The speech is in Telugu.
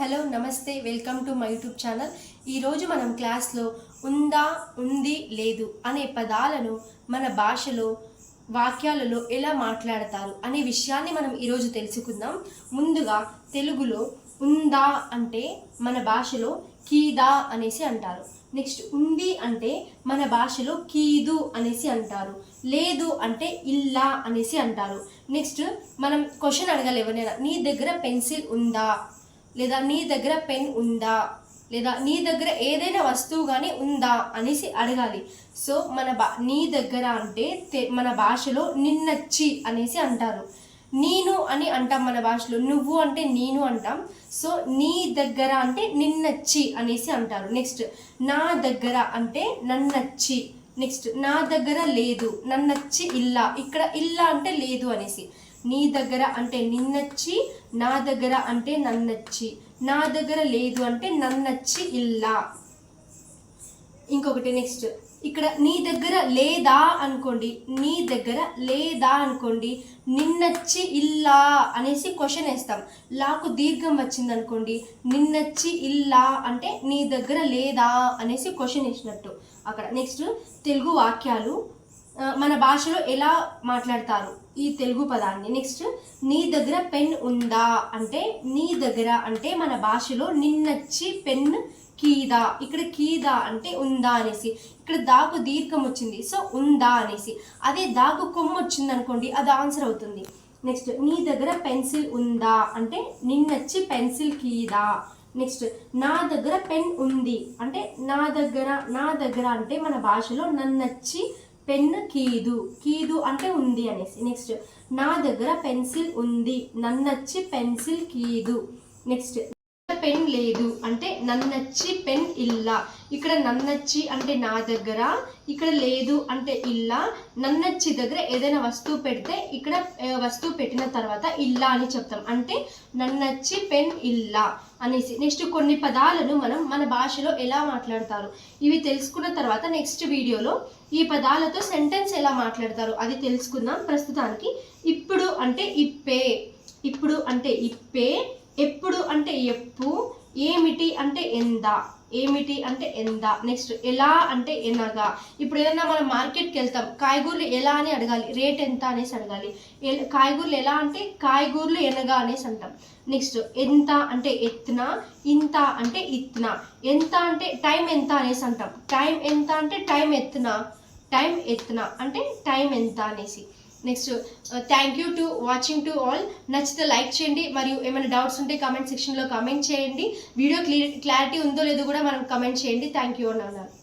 హలో నమస్తే welcome to my YouTube channel. ఈరోజు మనం క్లాస్లో ఉందా ఉంది లేదు అనే పదాలను మన భాషలో వాక్యాలలో ఎలా మాట్లాడతారు అనే విషయాన్ని మనం ఈరోజు తెలుసుకుందాం. ముందుగా తెలుగులో ఉందా అంటే మన భాషలో కీదా అనేసి అంటారు. నెక్స్ట్ ఉంది అంటే మన భాషలో కీదు అనేసి అంటారు. లేదు అంటే ఇల్లా అనేసి అంటారు. నెక్స్ట్ మనం క్వశ్చన్ అడగాలి ఎవరైనా నీ దగ్గర పెన్సిల్ ఉందా? లేదా నీ దగ్గర పెన్ ఉందా? లేదా నీ దగ్గర ఏదైనా వస్తువు కానీ ఉందా? అనేసి అడగాలి. సో మన బా నీ దగ్గర అంటే తె- మన భాషలో నిన్నచ్చి అనేసి అంటారు. నేను అని అంటాం మన భాషలో. నువ్వు అంటే నేను అంటాం. సో నీ దగ్గర అంటే నిన్నచ్చి అనేసి అంటారు. నెక్స్ట్ నా దగ్గర అంటే నన్నచ్చి. నెక్స్ట్ నా దగ్గర లేదు. నన్నచ్చి ఇల్లా. ఇక్కడ ఇల్లా అంటే లేదు అనేసి. నీ దగ్గర అంటే నిన్నచ్చి నా దగ్గర అంటే నన్నచ్చి నా దగ్గర లేదు అంటే నన్నచ్చి ఇల్లా. ఇంకొకటి నెక్స్ట్ ఇక్కడ నీ దగ్గర లేదా అనుకోండి నీ దగ్గర లేదా అనుకోండి నిన్నచ్చి ఇల్లా అనేసి క్వశ్చన్ వేస్తాం. లాకు దీర్ఘం వచ్చింది అనుకోండి నిన్నచ్చి ఇల్లా అంటే నీ దగ్గర లేదా అనేసి క్వశ్చన్ వేసినట్టు. అక్కడ నెక్స్ట్ తెలుగు వాక్యాలు మన భాషలో ఎలా మాట్లాడతారు ఈ తెలుగు పదాన్ని? నెక్స్ట్ నీ దగ్గర పెన్ ఉందా? అంటే నీ దగ్గర అంటే మన భాషలో నిన్నచ్చి పెన్ కీదా ఇక్కడ కీదా అంటే ఉందా అనేసి. ఇక్కడ దాకు దీర్ఘం వచ్చింది సో ఉందా అనేసి. అదే దాకు కొమ్ము వచ్చింది అనుకోండి అది ఆన్సర్ అవుతుంది. నెక్స్ట్ నీ దగ్గర పెన్సిల్ ఉందా? అంటే నిన్నచ్చి పెన్సిల్ కీదా. నెక్స్ట్ నా దగ్గర పెన్ ఉంది. అంటే నా దగ్గర నా దగ్గర అంటే మన భాషలో నన్నచ్చి పెన్ను కీదు. కీదు అంటే ఉంది అనేసి. నెక్స్ట్ నా దగ్గర పెన్సిల్ ఉంది. నన్నచ్చి పెన్సిల్ కీదు. నెక్స్ట్ పెన్ లేదు. అంటే నన్నచ్చి పెన్ ఇల్లా. ఇక్కడ నన్నచ్చి అంటే నా దగ్గర ఇక్కడ లేదు అంటే ఇల్లా. నన్నచ్చి దగ్గర ఏదైనా వస్తువు పెడితే ఇక్కడ వస్తువు పెట్టిన తర్వాత ఇల్లా అని చెప్తాం. అంటే నన్నచ్చి పెన్ ఇల్లా అనేసి. నెక్స్ట్ కొన్ని పదాలను మనం మన భాషలో ఎలా మాట్లాడతారు? ఇవి తెలుసుకున్న తర్వాత నెక్స్ట్ వీడియోలో ఈ పదాలతో సెంటెన్స్ ఎలా మాట్లాడతారు? అది తెలుసుకుందాం ప్రస్తుతానికి. ఇప్పుడు అంటే ఇప్పే. ఇప్పుడు అంటే ఇప్పే. ఎప్పుడు అంటే ఎప్పు ఏమిటి అంటే ఎంద ఏమిటి అంటే ఎంత నెక్స్ట్ ఎలా అంటే ఎనగా. ఇప్పుడు ఏదైనా మనం మార్కెట్కి వెళ్తాం కాయగూరలు ఎలా అని అడగాలి రేట్ ఎంత అనేసి అడగాలి. కాయగూరలు ఎలా అంటే కాయగూరలు ఎనగా అనేసి అంటాం. నెక్స్ట్ ఎంత అంటే ఎత్తున ఇంత అంటే ఇత్తున. ఎంత అంటే టైం ఎంత అనేసి అంటాం. టైం ఎంత అంటే టైం ఎత్తున టైం ఎత్తున అంటే టైం ఎంత అనేసి. Next thank you to watching to all నచ్చితే లైక్ చేయండి. మరియు ఏమైనా డౌట్స్ ఉంటే కమెంట్ సెక్షన్లో కమెంట్ చేయండి. వీడియో క్లియర్ క్లారిటీ ఉందో లేదో కూడా మనం కమెంట్ చేయండి. థ్యాంక్ యూ అన్నారు